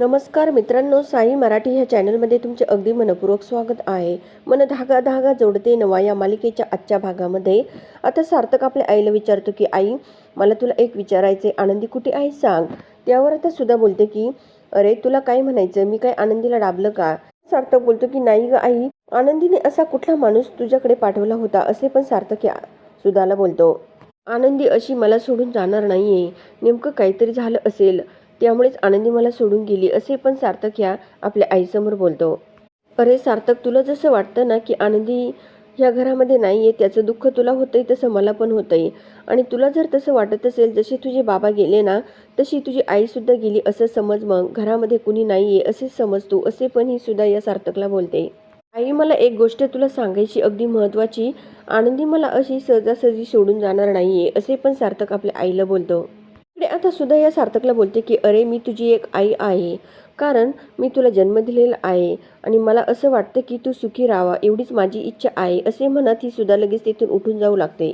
नमस्कार मित्रांनो साई मराठी ह्या चॅनलमध्ये तुमचे अगदी मनपूर्वक स्वागत आहे. मन धागा धागा जोडते नवा या मालिकेच्या आजच्या भागामध्ये. आता सार्थक आपल्या आईला विचारतो की आई मला तुला एक विचारायचे आनंदी कुठे आहे सांग. त्यावर आता सुद्धा बोलते की अरे तुला काय म्हणायचं मी काय आनंदीला डाबलं का? सार्थक बोलतो की नाही ग आई. आनंदीने असा कुठला माणूस तुझ्याकडे पाठवला होता? असे पण सार्थक या सुधाला बोलतो. आनंदी अशी मला सोडून जाणार नाहीये. नेमकं काहीतरी झालं असेल. त्यामुळेच आनंदी मला सोडून गेली असे पण सार्थक ह्या आपल्या आईसमोर बोलतो. अरे सार्थक तुला जसं वाटतं ना की आनंदी ह्या घरामध्ये नाही आहे त्याचं दुःख तुला होतंय तसं मला पण होतंय. आणि तुला जर तसं वाटत असेल जसे तुझे बाबा गेले ना तशी तुझी आईसुद्धा गेली असं समज मग. घरामध्ये कुणी नाही आहे असे समज तू असे पण ही सुद्धा या सार्थकला बोलते. आई मला एक गोष्ट तुला सांगायची अगदी महत्त्वाची. आनंदी मला अशी सहजासहजी सोडून जाणार नाही आहे असे पण सार्थक आपल्या आईला बोलतो. इकडे आता सुद्धा या सार्थकला बोलते की अरे मी तुझी एक आई आहे. कारण मी तुला जन्म दिलेला आहे आणि मला असं वाटतं की तू सुखी राहावा. एवढीच माझी इच्छा आहे असे म्हणत ही सुद्धा लगेच तिथून उठून जाऊ लागते.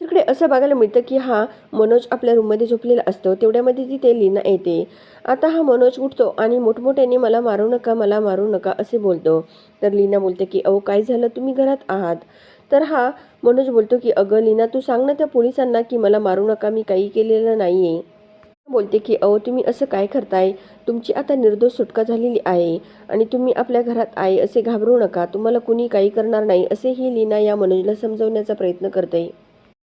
तिकडे असं बघायला मिळतं की हा मनोज आपल्या रूममध्ये झोपलेला असतो. तेवढ्यामध्ये तिथे लीना येते. आता हा मनोज उठतो आणि मोठमोठ्याने मला मारू नका मला मारू नका असे बोलतो. तर लीना बोलते की अहो काय झालं? तुम्ही घरात आहात. तर हा मनोज बोलतो की अगं लीना तू सांग ना त्या पोलिसांना की मला मारू नका मी काही केलेलं नाही आहे बोलते की अहो तुम्ही असं काय करताय? तुमची आता निर्दोष सुटका झालेली आहे आणि तुम्ही आपल्या घरात आहे असे घाबरू नका. तुम्हाला कुणी काही करणार नाही असे ही लीना या मनोजला समजवण्याचा प्रयत्न करते.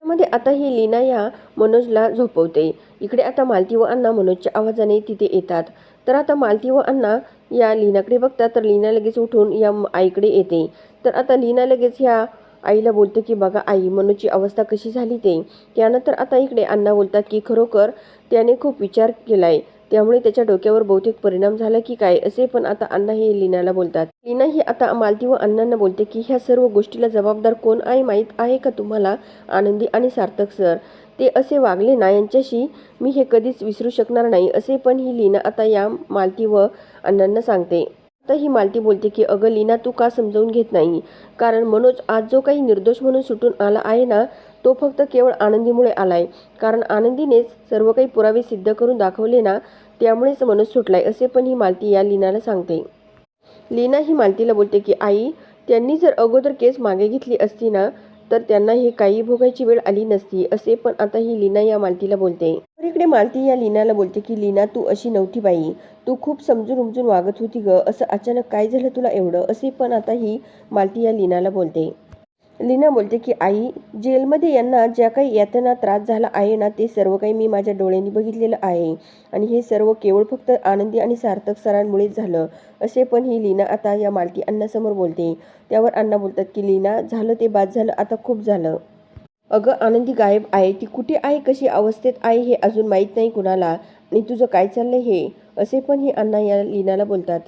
त्यामध्ये आता ही लीना या मनोजला झोपवते. इकडे आता मालती व अण्णा मनोजच्या आवाजाने तिथे येतात. तर आता मालती व अण्णा या लीनाकडे बघतात तर लीना लगेच उठून या आईकडे येते. तर आता लीना लगेच ह्या आईला बोलते की बघा आई मनूची अवस्था कशी झाली ते. त्यानंतर आता इकडे अण्णा बोलतात की खरोखर त्याने खूप विचार केलाय. त्यामुळे त्याच्या डोक्यावर बहुतेक परिणाम झाला की काय? असे पण आता अण्णा हे लीनाला बोलतात. लीना ही आता मालती व अण्णांना बोलते की ह्या सर्व गोष्टीला जबाबदार कोण आहे माहीत आहे का तुम्हाला आनंदी आणि सार्थक सर? ते असे वागले ना यांच्याशी मी हे कधीच विसरू शकणार नाही. असे पण ही लीना आता या मालती व अण्णांना सांगते. तर ही मालती बोलते की अगं लीना तू का समजावून घेत नाही? कारण मनोज आज जो काही निर्दोष म्हणून सुटून आला आहे ना तो फक्त केवळ आनंदीमुळे आलाय. कारण आनंदीनेच सर्व काही पुरावे सिद्ध करून दाखवले ना त्यामुळेच मनोज सुटलाय असे पण ही मालती या लीनाला सांगते. लीना ही मालतीला बोलते की आई त्यांनी जर अगोदर केस मागे घेतली असती ना तर त्यांना हे काही भोगायची वेळ आली नसती असे पण आता ही लीना या मालतीला बोलते. तर इकडे मालती या लीनाला बोलते की लीना तू अशी नव्हती बाई. तू खूप समजून उमजून वागत होती ग. असं अचानक काय झालं तुला एवढं? असे पण आता ही मालती या लीनाला बोलते. लीना बोलते की आई जेलमध्ये यांना ज्या काही यातना त्रास झाला आहे ना ते सर्व काही मी माझ्या डोळ्यांनी बघितलेलं आहे. आणि हे सर्व केवळ फक्त आनंदी आणि सार्थक सरांमुळेच झालं. असे पण ही लीना आता या मालती अण्णासमोर बोलते. त्यावर अण्णा बोलतात की लीना झालं ते बाद झालं आता खूप झालं. अगं आनंदी गायब आहे. ती कुठे आहे? कशी अवस्थेत आहे हे अजून माहीत नाही कुणाला. आणि तुझं काय चाललं हे? असे पण हे अण्णा या लीनाला बोलतात.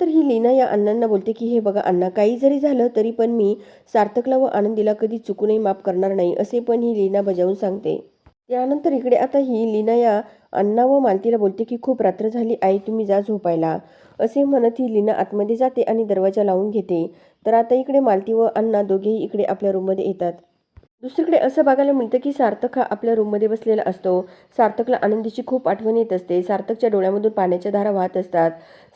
तर ही लीना या अण्णांना बोलते की हे बघा अण्णा काही जरी झालं तरी पण मी सार्थकला व आनंदीला कधी चुकूनही माफ करणार नाही असे पण ही लीना बजावून सांगते. त्यानंतर इकडे आता ही लीना या अण्णा व मालतीला बोलते की खूप रात्र झाली आई तुम्ही जा झोपायला असे म्हणत ही लीना आतमध्ये जाते आणि दरवाजा लावून घेते. तर आता इकडे मालती व अण्णा दोघेही इकडे आपल्या रूममध्ये येतात. दुसरीकडे असं बघायला मिळतं की सार्थक हा आपल्या रूममध्ये बसलेला असतो. सार्थकला आनंदीची खूप आठवण येत असते. सार्थकच्या डोळ्यामधून पाण्याच्या धारा वाहत असतात.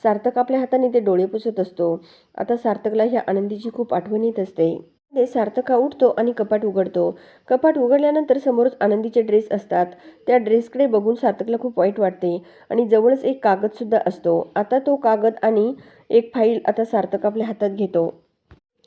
सार्थक आपल्या हाताने ते डोळे पुसत असतो. आता सार्थकला ह्या आनंदीची खूप आठवण येत असते. ते सार्थक हा उठतो आणि कपाट उघडतो. कपाट उघडल्यानंतर समोरच आनंदीचे ड्रेस असतात. त्या ड्रेसकडे बघून सार्थकला खूप वाईट वाटते आणि जवळच एक कागदसुद्धा असतो. आता तो कागद आणि एक फाईल आता सार्थक आपल्या हातात घेतो.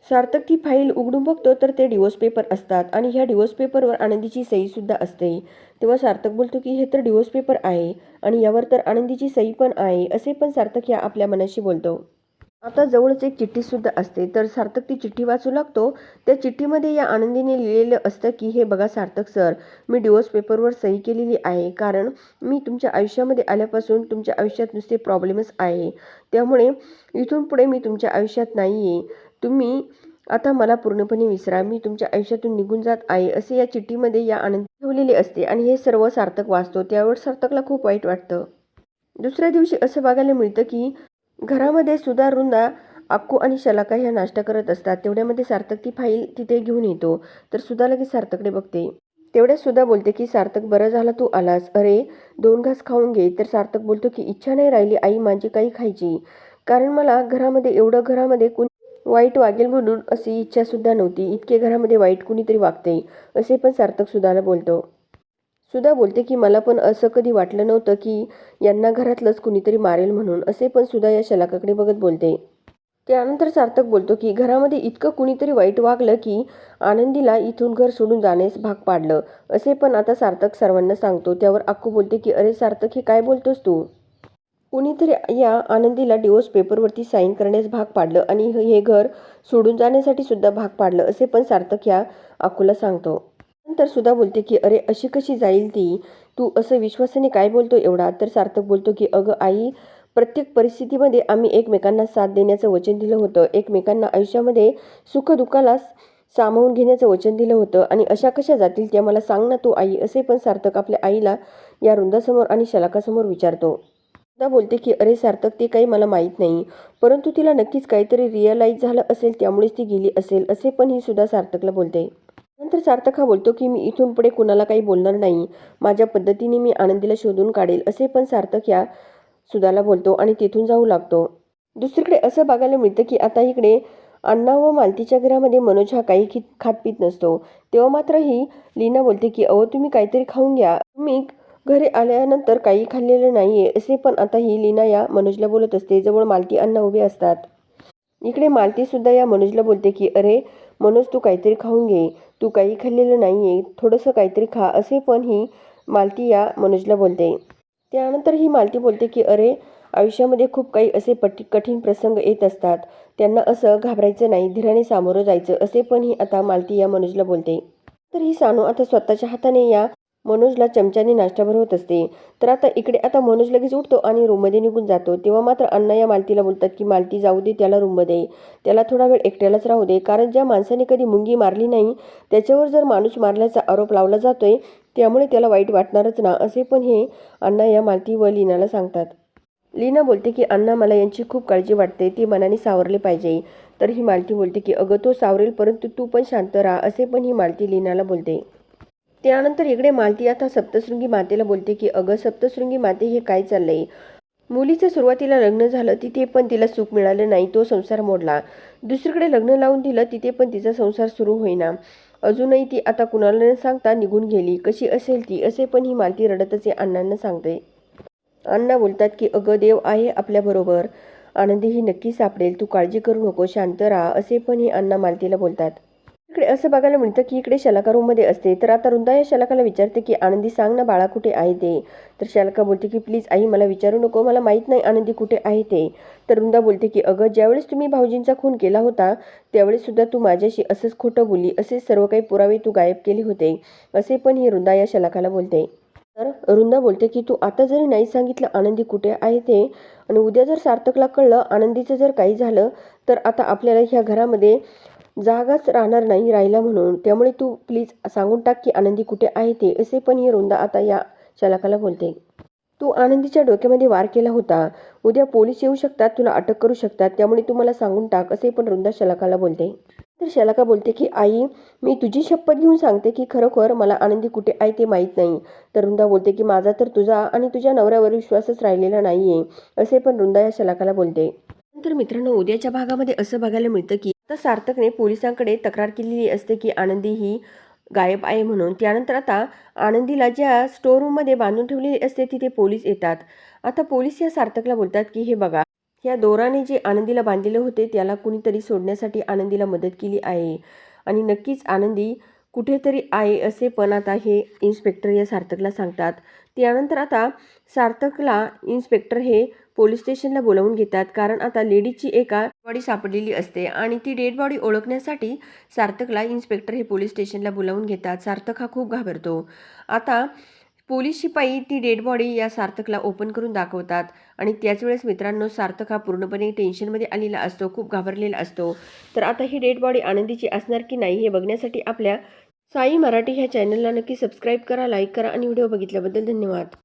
सार्थक ती फाईल उघडून बघतो तर ते डिवोर्स पेपर असतात. आणि ह्या डिवोर्स पेपरवर आनंदीची सहीसुद्धा असते. तेव्हा सार्थक बोलतो की हे तर डिवोर्स पेपर आहे. आणि यावर तर आनंदीची सही पण आहे. असे पण सार्थक ह्या आपल्या मनाशी बोलतो. आता जवळच एक चिठ्ठीसुद्धा असते. तर सार्थक ती चिठ्ठी वाचू लागतो. त्या चिठ्ठीमध्ये या आनंदीने लिहिलेलं असतं की हे बघा सार्थक सर मी डिवोर्स पेपरवर सही केलेली आहे. कारण मी तुमच्या आयुष्यामध्ये आल्यापासून तुमच्या आयुष्यात नुसते प्रॉब्लेमच आहे. त्यामुळे इथून पुढे मी तुमच्या आयुष्यात नाही आहे तुम्ही आता मला पूर्णपणे विसरा. मी तुमच्या आयुष्यातून निघून जात आहे. असे या चिठ्ठीमध्ये या आनंद ठेवलेले असते आणि हे सर्व सार्थक वाचतो. त्यावर सार्थकला खूप वाईट वाटतं. दुसऱ्या दिवशी असं बघायला मिळतं की घरामध्ये सुद्धा रुंदा अक्कू आणि शलाका ह्या नाश्ता करत असतात. तेवढ्यामध्ये सार्थक ती फाईल तिथे घेऊन येतो. तर सुद्धा लगेच सार्थकडे बघते. तेवढ्यात सुद्धा बोलते की सार्थक बरं झाला तू आलास. अरे दोन घास खाऊन घे. तर सार्थक बोलतो की इच्छा नाही राहिली आई माझी काही खायची. कारण मला घरामध्ये एवढं घरामध्ये कुणी वाईट वागेल म्हणून अशी इच्छासुद्धा नव्हती. इतके घरामध्ये वाईट कुणीतरी वागते असे पण सार्थक सुधाला बोलतो. सुधा बोलते की मला पण असं कधी वाटलं नव्हतं की यांना घरातलंच कुणीतरी मारेल म्हणून असे पण सुधा या शलाकाकडे बघत बोलते. त्यानंतर सार्थक बोलतो की घरामध्ये इतकं कुणीतरी वाईट वागलं की आनंदीला इथून घर सोडून जाण्यास भाग पाडलं असे पण आता सार्थक सर्वांना सांगतो. त्यावर अक्कू बोलते की अरे सार्थक हे काय बोलतोस तू? कुणीतरी या आनंदीला डिवोर्स पेपरवरती साईन करण्यास भाग पाडलं आणि हे घर सोडून जाण्यासाठी सुद्धा भाग पाडलं असे पण सार्थक या अक्कूला सांगतो. सुद्धा बोलते की अरे अशी कशी जाईल ती? तू असं विश्वासाने काय बोलतो एवढा? तर सार्थक बोलतो की अगं आई प्रत्येक परिस्थितीमध्ये आम्ही एकमेकांना साथ देण्याचं वचन दिलं होतं. एकमेकांना आयुष्यामध्ये सुखदुःखाला सामावून घेण्याचं वचन दिलं होतं. आणि अशा कशा जातील त्या मला सांग ना तू आई असे पण सार्थक आपल्या आईला या वृंदासमोर आणि शलाकासमोर विचारतो. सुद्धा बोलते की अरे सार्थक ते काही मला माहीत नाही. परंतु तिला नक्कीच काहीतरी रिअलाईज झालं असेल त्यामुळेच ती गेली असेल असे पण ही सुद्धा सार्थकला बोलते. नंतर सार्थक हा बोलतो की मी इथून पुढे कुणाला काही बोलणार नाही. माझ्या पद्धतीने मी आनंदीला शोधून काढेल असे पण सार्थक या सुधाला बोलतो आणि तिथून जाऊ लागतो. दुसरीकडे असं बघायला मिळतं की आता इकडे अण्णा व मालतीच्या घरामध्ये मनोज हा काही खित खात पीत नसतो. तेव्हा मात्र ही लीना बोलते की अहो तुम्ही काहीतरी खाऊन घ्या. मी घरी आल्यानंतर काही खाल्लेलं नाहीये असे पण आता ही लीना या मनोजला बोलत असते. जवळ मालती अण्णा उभे असतात. इकडे मालती सुद्धा या मनोजला बोलते की अरे मनोज तू काहीतरी खाऊन घे. तू काही खाल्लेलं नाही आहे थोडंसं काहीतरी खा असे पण ही मालती या मनोजला बोलते. त्यानंतर ही मालती बोलते की अरे आयुष्यामध्ये खूप काही असे पटी कठीण प्रसंग येत असतात. त्यांना असं घाबरायचं नाही धीराने सामोरं जायचं असे पण ही आता मालती या मनोजला बोलते. तर ही सानू आता स्वतःच्या हाताने या मनोजला चमच्याने नाश्ता भरवत असते. तर आता इकडे आता मनोज लगेच उठतो आणि रूममध्ये निघून जातो. तेव्हा मात्र अण्णा या मालतीला बोलतात की मालती जाऊ दे त्याला रूममध्ये त्याला थोडा वेळ एकट्यालाच राहू दे. कारण ज्या माणसाने कधी मुंगी मारली नाही त्याच्यावर जर माणूस मारल्याचा आरोप लावला जातोय त्यामुळे त्याला वाईट वाटणारच ना असे पण हे अण्णा या मालती व लीनाला सांगतात. लीना बोलते की अण्णा मला यांची खूप काळजी वाटते. ती मनाने सावरले पाहिजे. तर ही मालती बोलते की अगं तो सावरेल परंतु तू पण शांत राहा. असे पण ही मालती लीनाला बोलते. त्यानंतर इकडे मालती आता सप्तशृंगी मातेला बोलते की अगं सप्तशृंगी माते हे काय चाललंय? मुलीचं सुरुवातीला लग्न झालं तिथे पण तिला सुख मिळालं नाही तो संसार मोडला. दुसरीकडे लग्न लावून दिलं तिथे पण तिचा संसार सुरू होईना. अजूनही ती आता कुणाला न सांगता निघून गेली. कशी असेल ती? असे पण ही मालती रडतच अण्णांना सांगते. अण्णा बोलतात की अगं देव आहे आपल्याबरोबर आनंदी ही नक्की सापडेल. तू काळजी करू नको शांत राहा. असे पण ही अण्णा मालतीला बोलतात. इकडे असं बघायला मिळतं की इकडे शलाका रूममध्ये असते. तर आता रुंदा या शलाकाला विचारते की आनंदी सांग ना बाळा कुठे आहे ते? तर शलाका बोलते की प्लीज आई मला विचारू नको. मला माहीत नाही आनंदी कुठे आहे ते. तर रुंदा बोलते की अगं ज्यावेळेस तुम्ही भाऊजींचा खून केला होता त्यावेळेस सुद्धा तू माझ्याशी असंच खोटं बोलली. असे सर्व काही पुरावे तू गायब केले होते. असे पण ही रुंदा या शलाकाला बोलते. तर रुंदा बोलते की तू आता जरी नाही सांगितलं आनंदी कुठे आहे ते आणि उद्या जर सार्थकला कळलं आनंदीचं जर काही झालं तर आता आपल्याला ह्या घरामध्ये जागाच राहणार नाही राहिला म्हणून. त्यामुळे तू प्लीज सांगून टाक की आनंदी कुठे आहे ते. असे पण ही रुंदा आता या चालकाला बोलते. तू आनंदीच्या डोक्यामध्ये वार केला होता. उद्या पोलीस येऊ शकतात तुला अटक करू शकतात. त्यामुळे तू मला सांगून टाक असे पण रुंदा शलाकाला बोलते. तर शलाका बोलते की आई मी तुझी शपथ घेऊन सांगते की खरोखर मला आनंदी कुठे आहे ते माहीत नाही. तर रुंदा बोलते की माझा तर तुझा आणि तुझ्या नवऱ्यावर विश्वासच राहिलेला नाहीये. असे पण रुंदा या शलाकाला बोलते. नंतर मित्रांनो उद्याच्या भागामध्ये असं बघायला मिळतं की तर सार्थकने पोलिसांकडे तक्रार केलेली असते की आनंदी ही गायब आहे म्हणून. त्यानंतर आता आनंदीला ज्या स्टोर रूममध्ये बांधून ठेवलेली असते तिथे पोलीस येतात. आता पोलीस या सार्थकला बोलतात की हे बघा या दोराने जे आनंदीला बांधलेले होते त्याला कुणीतरी सोडण्यासाठी आनंदीला मदत केली आहे. आणि नक्कीच आनंदी कुठेतरी आहे असे पण आता हे इन्स्पेक्टर या सार्थकला सांगतात. त्यानंतर आता सार्थकला इन्स्पेक्टर हे पोलीस स्टेशनला बोलावून घेतात. कारण आता लेडीजची एका बॉडी सापडलेली असते आणि ती डेड बॉडी ओळखण्यासाठी सार्थकला इन्स्पेक्टर हे पोलीस स्टेशनला बोलावून घेतात. सार्थक हा खूप घाबरतो. आता पोलीस शिपाई ती डेड बॉडी या सार्थकला ओपन करून दाखवतात आणि त्याच वेळेस मित्रांनो सार्थक हा पूर्णपणे टेन्शनमध्ये आलेला असतो खूप घाबरलेला असतो. तर आता ही डेड बॉडी आनंदीची असणार की नाही हे बघण्यासाठी आपल्या साई मराठी ह्या चॅनलला नक्की सबस्क्राईब करा लाईक करा आणि व्हिडिओ बघितल्याबद्दल धन्यवाद.